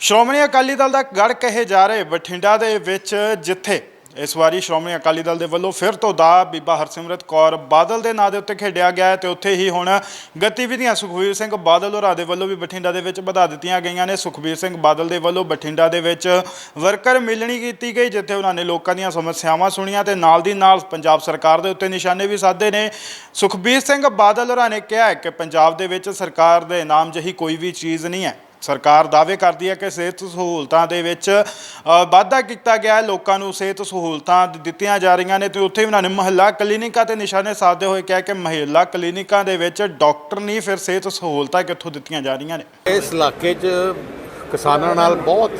ਸ਼੍ਰੋਮਣੀ ਅਕਾਲੀ ਦਲ ਦਾ ਗੜ ਕਹੇ ਜਾ ਰਹੇ ਬਠਿੰਡਾ ਦੇ ਵਿੱਚ ਜਿੱਥੇ ਇਸ ਵਾਰੀ ਸ਼੍ਰੋਮਣੀ ਅਕਾਲੀ ਦਲ ਦੇ ਵੱਲੋਂ ਫਿਰ ਤੋਂ ਦਾ ਬੀਬਾ ਹਰਸਿਮਰਤ ਕੌਰ ਬਾਦਲ ਦੇ ਨਾਂ ਦੇ ਉੱਤੇ ਖੇਡਿਆ ਗਿਆ ਹੈ ਤੇ ਉੱਥੇ ਹੀ ਹੁਣ ਗਤੀਵਿਧੀਆਂ ਸੁਖਬੀਰ ਸਿੰਘ ਬਾਦਲ ਹੋਰਾਂ ਦੇ ਵੱਲੋਂ ਵੀ ਬਠਿੰਡਾ ਦੇ ਵਿੱਚ ਵਧਾ ਦਿੱਤੀਆਂ ਗਈਆਂ ਨੇ। ਸੁਖਬੀਰ ਸਿੰਘ ਬਾਦਲ ਦੇ ਵੱਲੋਂ ਬਠਿੰਡਾ ਦੇ ਵਿੱਚ ਵਰਕਰ ਮਿਲਣੀ ਕੀਤੀ ਗਈ, ਜਿੱਥੇ ਉਹਨਾਂ ਨੇ ਲੋਕਾਂ ਦੀਆਂ ਸਮੱਸਿਆਵਾਂ ਸੁਣੀਆਂ ਤੇ ਨਾਲ ਦੀ ਨਾਲ ਪੰਜਾਬ ਸਰਕਾਰ ਦੇ ਉੱਤੇ ਨਿਸ਼ਾਨੇ ਵੀ ਸਾਧੇ ਨੇ। ਸੁਖਬੀਰ ਸਿੰਘ ਬਾਦਲ ਹੋਰਾਂ ਨੇ ਕਿਹਾ ਕਿ ਪੰਜਾਬ ਦੇ ਵਿੱਚ ਸਰਕਾਰ ਦੇ ਨਾਮ ਜਿਹੀ ਕੋਈ ਵੀ ਚੀਜ਼ ਨਹੀਂ ਹੈ। ਸਰਕਾਰ ਦਾਅਵੇ ਕਰਦੀ ਹੈ ਕਿ ਸਿਹਤ ਸਹੂਲਤਾਂ ਦੇ ਵਿੱਚ ਵਾਧਾ ਕੀਤਾ ਗਿਆ ਹੈ। ਲੋਕਾਂ ਨੂੰ ਸਿਹਤ ਸਹੂਲਤਾਂ ਦਿੱਤੀਆਂ ਜਾ ਰਹੀਆਂ ਨੇ ਤੇ ਉੱਥੇ ਉਹਨਾਂ ਨੇ ਮਹੱਲਾ ਕਲੀਨਿਕਾਂ ਤੇ ਨਿਸ਼ਾਨੇ ਸਾਧਦੇ ਹੋਏ ਕਿਹਾ ਕਿ ਮਹੱਲਾ ਕਲੀਨਿਕਾਂ ਦੇ ਵਿੱਚ ਡਾਕਟਰ ਨਹੀਂ, ਫਿਰ ਸਿਹਤ ਸਹੂਲਤਾਂ ਕਿੱਥੋਂ ਦਿੱਤੀਆਂ ਜਾ ਰਹੀਆਂ ਨੇ? ਇਸ ਇਲਾਕੇ 'ਚ ਕਿਸਾਨਾਂ ਨਾਲ ਬਹੁਤ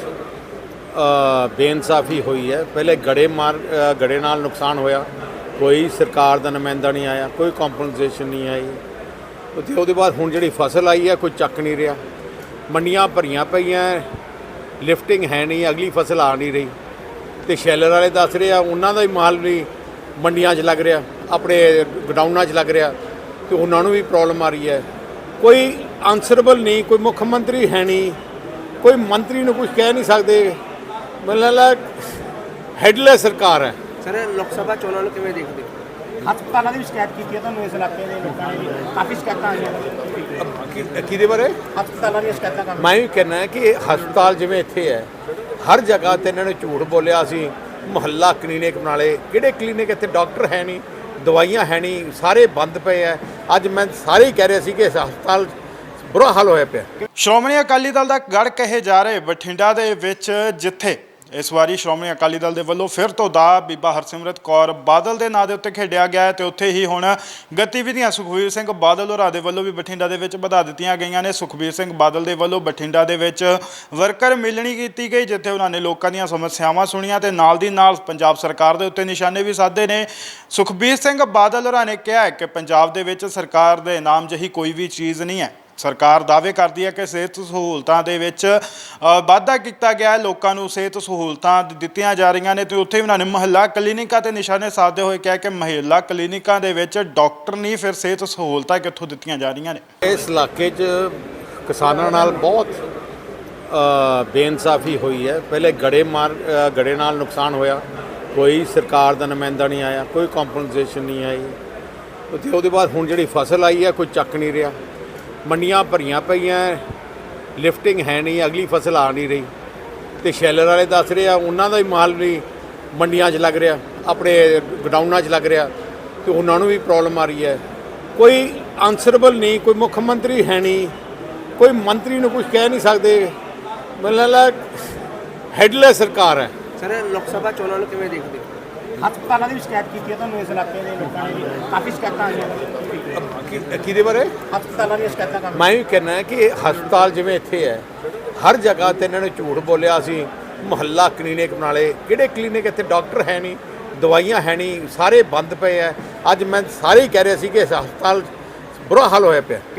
ਬੇਇਨਸਾਫੀ ਹੋਈ ਹੈ। ਪਹਿਲੇ ਗੜੇ ਮਾਰ ਗੜੇ ਨਾਲ ਨੁਕਸਾਨ ਹੋਇਆ। ਕੋਈ ਸਰਕਾਰ ਦਾ ਨੁਮਾਇੰਦਾ ਨਹੀਂ ਆਇਆ, ਕੋਈ ਕੰਪਨਸੇਸ਼ਨ ਨਹੀਂ ਆਈ। ਉੱਥੇ ਉਹਦੇ ਬਾਅਦ ਹੁਣ ਜਿਹੜੀ ਫਸਲ ਆਈ ਹੈ, ਕੋਈ ਚੱਕ ਨਹੀਂ ਰਿਹਾ। ਮੰਡੀਆਂ ਭਰੀਆਂ ਪਈਆਂ ਲਿਫਟਿੰਗ ਹੈ ਨਹੀਂ, ਅਗਲੀ ਫਸਲ ਆ ਨਹੀਂ ਰਹੀ। ਤੇ ਸ਼ੈਲਰ ਵਾਲੇ ਦੱਸ ਰਹੇ ਆ, ਉਹਨਾਂ ਦਾ ਹੀ ਮਾਲ ਵੀ ਮੰਡੀਆਂ 'ਚ ਲੱਗ ਰਿਹਾ, ਆਪਣੇ ਗਡਾਊਨਾਂ 'ਚ ਲੱਗ ਰਿਹਾ, ਤੇ ਉਹਨਾਂ ਨੂੰ ਵੀ ਪ੍ਰੋਬਲਮ ਆ ਰਹੀ ਹੈ। ਕੋਈ ਆਨਸਰੇਬਲ ਨਹੀਂ, ਕੋਈ ਮੁੱਖ ਮੰਤਰੀ ਹੈ ਨਹੀਂ, ਕੋਈ ਮੰਤਰੀ ਨੂੰ ਕੁਝ ਕਹਿ ਨਹੀਂ ਸਕਦੇ। ਮਤਲਬ ਹੈਡਲੈਸ ਸਰਕਾਰ ਹੈ। ਸਰ ਲੋਕ ਸਭਾ ਚੋਣਾਂ ਨੂੰ ਕਿਵੇਂ ਦੇਖਦੇ ਹਸਪਤਾਲਾਂ ਦੀ ਵੀ ਸ਼ਿਕਾਇਤ ਕੀਤੀ ਹੈ ਤੁਹਾਨੂੰ ਇਸ ਇਲਾਕੇ ਦੇ ਲੋਕਾਂ ਨੇ ਵੀ ਕਾਫੀ ਸ਼ਿਕਾਇਤਾਂ ਆਈਆਂ। ਨੇ ਕਿ- ਕਿਹਦੇ ਬਾਰੇ? ਹਸਪਤਾਲਾਂ ਦੀਆਂ ਸ਼ਿਕਾਇਤਾਂ ਕਾਫੀ ਮੈਂ ਵੀ ਕਹਿਣਾ ਹੈ ਕਿ ਇਹ ਹਸਪਤਾਲ ਜਿਵੇਂ ਇੱਥੇ ਹੈ ਹਰ ਜਗ੍ਹਾ ਤੇ ਇਹਨਾਂ ਨੇ ਝੂਠ ਬੋਲਿਆ ਸੀ ਮੁਹੱਲਾ ਕਲੀਨਿਕ ਬਣਾ ਲਏ ਕਿਹੜੇ ਕਲੀਨਿਕ ਇੱਥੇ ਡਾਕਟਰ ਹੈ ਨਹੀਂ ਦਵਾਈਆਂ ਹੈ ਨਹੀਂ ਸਾਰੇ ਬੰਦ ਪਏ ਆ ਅੱਜ ਮੈਂ ਸਾਰੇ ਹੀ ਕਹਿ ਰਹੇ ਸੀ ਕਿ ਇਸ ਹਸਪਤਾਲ ਬੁਰਾ ਹਾਲ ਹੋਇਆ ਪਿਆ। ਸ਼੍ਰੋਮਣੀ ਅਕਾਲੀ ਦਲ ਦਾ ਗੜ ਕਹੇ ਜਾ ਰਹੇ ਬਠਿੰਡਾ ਦੇ ਵਿੱਚ ਜਿੱਥੇ ਇਸ ਵਾਰੀ ਸ਼੍ਰੋਮਣੀ ਅਕਾਲੀ ਦਲ ਦੇ ਵੱਲੋਂ ਫਿਰ ਤੋਂ ਦਾ ਬੀਬਾ ਹਰਸਿਮਰਤ ਕੌਰ ਬਾਦਲ ਦੇ ਨਾਂ ਦੇ ਉੱਤੇ ਖੇਡਿਆ ਗਿਆ ਹੈ ਤੇ ਉੱਥੇ ਹੀ ਹੁਣ ਗਤੀਵਿਧੀਆਂ ਸੁਖਬੀਰ ਸਿੰਘ ਬਾਦਲ ਹੋਰਾਂ ਦੇ ਵੱਲੋਂ ਵੀ ਬਠਿੰਡਾ ਦੇ ਵਿੱਚ ਵਧਾ ਦਿੱਤੀਆਂ ਗਈਆਂ ਨੇ। ਸੁਖਬੀਰ ਸਿੰਘ ਬਾਦਲ ਦੇ ਵੱਲੋਂ ਬਠਿੰਡਾ ਦੇ ਵਿੱਚ ਵਰਕਰ ਮਿਲਣੀ ਕੀਤੀ ਗਈ, ਜਿੱਥੇ ਉਹਨਾਂ ਨੇ ਲੋਕਾਂ ਦੀਆਂ ਸਮੱਸਿਆਵਾਂ ਸੁਣੀਆਂ ਤੇ ਨਾਲ ਦੀ ਨਾਲ ਪੰਜਾਬ ਸਰਕਾਰ ਦੇ ਉੱਤੇ ਨਿਸ਼ਾਨੇ ਵੀ ਸਾਧੇ ਨੇ। ਸੁਖਬੀਰ ਸਿੰਘ ਬਾਦਲ ਹੋਰਾਂ ਨੇ ਕਿਹਾ ਕਿ ਪੰਜਾਬ ਦੇ ਵਿੱਚ ਸਰਕਾਰ ਦੇ ਨਾਮ ਜਿਹੀ ਕੋਈ ਵੀ ਚੀਜ਼ ਨਹੀਂ ਹੈ। ਸਰਕਾਰ ਦਾਅਵੇ ਕਰਦੀ ਹੈ ਕਿ ਸਿਹਤ ਸਹੂਲਤਾਂ ਦੇ ਵਿੱਚ ਵਾਧਾ ਕੀਤਾ ਗਿਆ ਹੈ। ਲੋਕਾਂ ਨੂੰ ਸਿਹਤ ਸਹੂਲਤਾਂ ਦਿੱਤੀਆਂ ਜਾ ਰਹੀਆਂ ਨੇ ਤੇ ਉੱਥੇ ਉਹਨਾਂ ਨੇ ਮਹੱਲਾ ਕਲੀਨਿਕਾਂ ਤੇ ਨਿਸ਼ਾਨੇ ਸਾਧਦੇ ਹੋਏ ਕਿਹਾ ਕਿ ਮਹੱਲਾ ਕਲੀਨਿਕਾਂ ਦੇ ਵਿੱਚ ਡਾਕਟਰ ਨਹੀਂ, ਫਿਰ ਸਿਹਤ ਸਹੂਲਤਾਂ ਕਿੱਥੋਂ ਦਿੱਤੀਆਂ ਜਾ ਰਹੀਆਂ ਨੇ? ਇਸ ਇਲਾਕੇ 'ਚ ਕਿਸਾਨਾਂ ਨਾਲ ਬਹੁਤ ਬੇਇਨਸਾਫੀ ਹੋਈ ਹੈ। ਪਹਿਲੇ ਗੜੇ ਮਾਰ ਗੜੇ ਨਾਲ ਨੁਕਸਾਨ ਹੋਇਆ। ਕੋਈ ਸਰਕਾਰ ਦਾ ਨੁਮਾਇੰਦਾ ਨਹੀਂ ਆਇਆ, ਕੋਈ ਕੰਪਨਸੇਸ਼ਨ ਨਹੀਂ ਆਈ। ਉੱਥੇ ਉਹਦੇ ਬਾਅਦ ਹੁਣ ਜਿਹੜੀ ਫਸਲ ਆਈ ਹੈ, ਕੋਈ ਚੱਕ ਨਹੀਂ ਰਿਹਾ। ਮੰਡੀਆਂ ਭਰੀਆਂ ਪਈਆਂ ਲਿਫਟਿੰਗ ਹੈ ਨਹੀਂ, ਅਗਲੀ ਫਸਲ ਆ ਨਹੀਂ ਰਹੀ। ਤੇ ਸ਼ੈਲਰ ਵਾਲੇ ਦੱਸ ਰਹੇ ਆ, ਉਹਨਾਂ ਦਾ ਹੀ ਮਾਲ ਵੀ ਮੰਡੀਆਂ 'ਚ ਲੱਗ ਰਿਹਾ, ਆਪਣੇ ਗਡਾਊਨਾਂ 'ਚ ਲੱਗ ਰਿਹਾ, ਤੇ ਉਹਨਾਂ ਨੂੰ ਵੀ ਪ੍ਰੋਬਲਮ ਆ ਰਹੀ ਹੈ। ਕੋਈ ਆਨਸਰੇਬਲ ਨਹੀਂ, ਕੋਈ ਮੁੱਖ ਮੰਤਰੀ ਹੈ ਨਹੀਂ, ਕੋਈ ਮੰਤਰੀ ਨੂੰ ਕੁਝ ਕਹਿ ਨਹੀਂ ਸਕਦੇ। ਮਤਲਬ ਹੈਡਲੈਸ ਸਰਕਾਰ ਹੈ। ਸਰ ਲੋਕ ਸਭਾ ਚੋਣਾਂ ਨੂੰ ਕਿਵੇਂ ਦੇਖਦੇ? ਹਸਪਤਾਲਾਂ ਦੀ ਵੀ ਸ਼ਿਕਾਇਤ ਕੀਤੀ ਹੈ ਤੁਹਾਨੂੰ ਇਸ ਇਲਾਕੇ ਦੇ ਲੋਕਾਂ ਨੇ ਵੀ। ਕਾਫੀ ਸ਼ਿਕਾਇਤਾਂ ਆਈਆਂ ਨੇ। ਕਿ- ਕਿਹਦੇ ਬਾਰੇ? ਹਸਪਤਾਲਾਂ ਦੀਆਂ ਸ਼ਿਕਾਇਤਾਂ ਮੈਂ ਵੀ ਕਹਿਣਾ ਹੈ ਕਿ ਇਹ ਹਸਪਤਾਲ ਜਿਵੇਂ ਇੱਥੇ ਹੈ ਹਰ ਜਗ੍ਹਾ ਤੇ ਇਹਨਾਂ ਨੇ ਝੂਠ ਬੋਲਿਆ ਸੀ। ਮੁਹੱਲਾ ਕਲੀਨਿਕ ਬਣਾ ਲਏ ਕਿਹੜੇ ਕਲੀਨਿਕ ਇੱਥੇ ਡਾਕਟਰ ਹੈ ਨਹੀਂ ਦਵਾਈਆਂ ਹੈ ਨਹੀਂ ਸਾਰੇ ਬੰਦ ਪਏ ਆ ਅੱਜ ਮੈਂ ਸਾਰੇ ਹੀ ਕਹਿ ਰਹੇ ਸੀ ਕਿ ਇਸ ਹਸਪਤਾਲ ਬੁਰਾ ਹਾਲ ਹੋਇਆ ਪਿਆ।